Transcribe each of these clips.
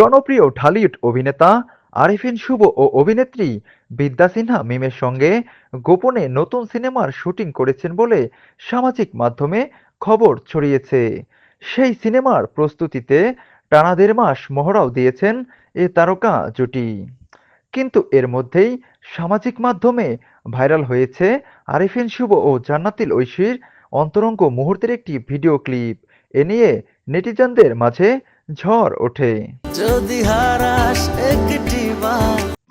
জনপ্রিয় ঢালিউড অভিনেতা আরিফিন শুভ ও অভিনেত্রী বিদ্যা সিনহা মিমের সঙ্গে গোপনে নতুন সিনেমার শুটিং করেছেন বলে সামাজিক মাধ্যমে খবর ছড়িয়েছে। সেই সিনেমার প্রস্তুতিতে টানা দেড় মাস মহড়াও দিয়েছেন এ তারকা জুটি। কিন্তু এর মধ্যেই সামাজিক মাধ্যমে ভাইরাল হয়েছে আরিফিন শুভ ও জান্নাতিল ঐশীর অন্তরঙ্গ মুহূর্তের একটি ভিডিও ক্লিপ। এ নিয়ে নেটিজনদের মাঝে ঝড় ওঠে। যদি হারাস একটি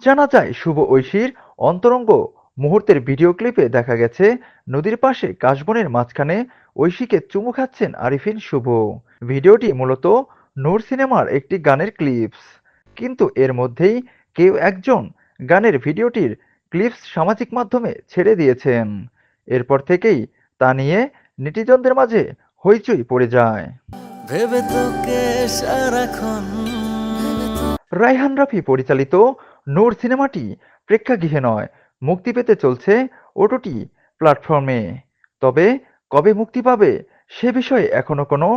জানা যায় শুভ ঐশীর অন্তরঙ্গ মুহূর্তের ভিডিও ক্লিপে দেখা গেছে নদীর পাশে কাশবনের মাঝখানে ঐশীকে চুমু খাচ্ছেন আরিফিন শুভ। ভিডিওটি মূলত নূর সিনেমার একটি গানের ক্লিপস। কিন্তু এর মধ্যেই কেউ একজন গানের ভিডিওটির ক্লিপস সামাজিক মাধ্যমে ছেড়ে দিয়েছেন। এরপর থেকেই তা নিয়ে নেটিজনদের মাঝে হইচই পড়ে যায়। ভেবে তোকে সারাক্ষণ। রায়হান রাফি পরিচালিত নূর সিনেমাটি প্রেক্ষাগৃহে নয়, মুক্তি পেতে চলছে ওটোটি প্ল্যাটফর্মে। তবে কবে মুক্তি পাবে সে বিষয়ে এখনও কোনো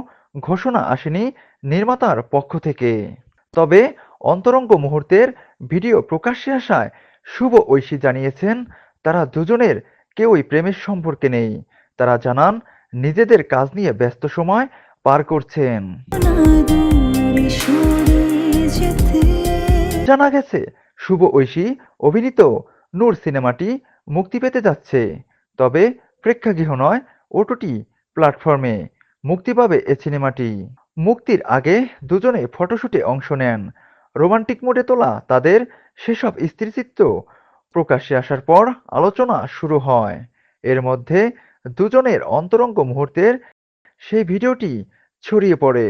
ঘোষণা আসেনি নির্মাতার পক্ষ থেকে। তবে অন্তরঙ্গ মুহূর্তের ভিডিও প্রকাশ্যে আসায় শুভ ঐশী জানিয়েছেন, তারা দুজনের কেউই প্রেমের সম্পর্কে নেই। তারা জানান, নিজেদের কাজ নিয়ে ব্যস্ত সময় পার করছেন। জানা গেছে, শুভ ঐশী অভিনীত নূর সিনেমাটি মুক্তি পেতে যাচ্ছে। তবে প্রেক্ষাগৃহ নয়, ওটিটি প্ল্যাটফর্মে মুক্তি পাবে এ সিনেমাটি। মুক্তির আগে দুজনে ফটোশুটে অংশ নেন। রোমান্টিক মোডে তোলা তাদের সেসব স্ত্রীচিত্র প্রকাশ্যে আসার পর আলোচনা শুরু হয়। এর মধ্যে দুজনের অন্তরঙ্গ মুহূর্তের সেই ভিডিওটি ছড়িয়ে পড়ে।